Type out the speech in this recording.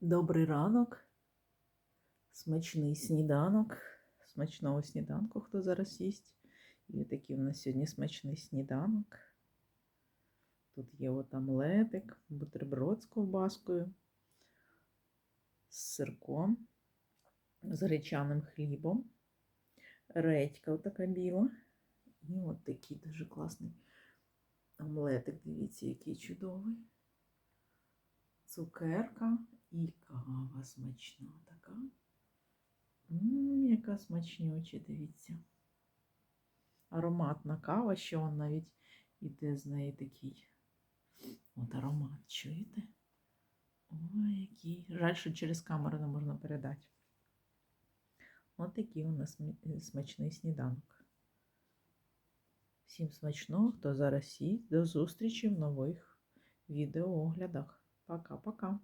Добрий ранок, смачний сніданок, смачного сніданку, хто зараз їсть. І такий у нас сьогодні смачний сніданок. Тут є омлетик, бутерброд з ковбаскою, з сирком, з гречаним хлібом, редька така біла. І от такий дуже класний омлетик. Дивіться, який чудовий. Цукерка і кава смачна така. Ммм, яка смачнюча, дивіться. Ароматна кава, що он навіть іде з неї такий. От аромат, чуєте? Ой, який. Жаль, що через камеру не можна передати. От такий у нас смачний сніданок. Всім смачного, хто зараз їсть. До зустрічі в нових відеооглядах. Пока-пока.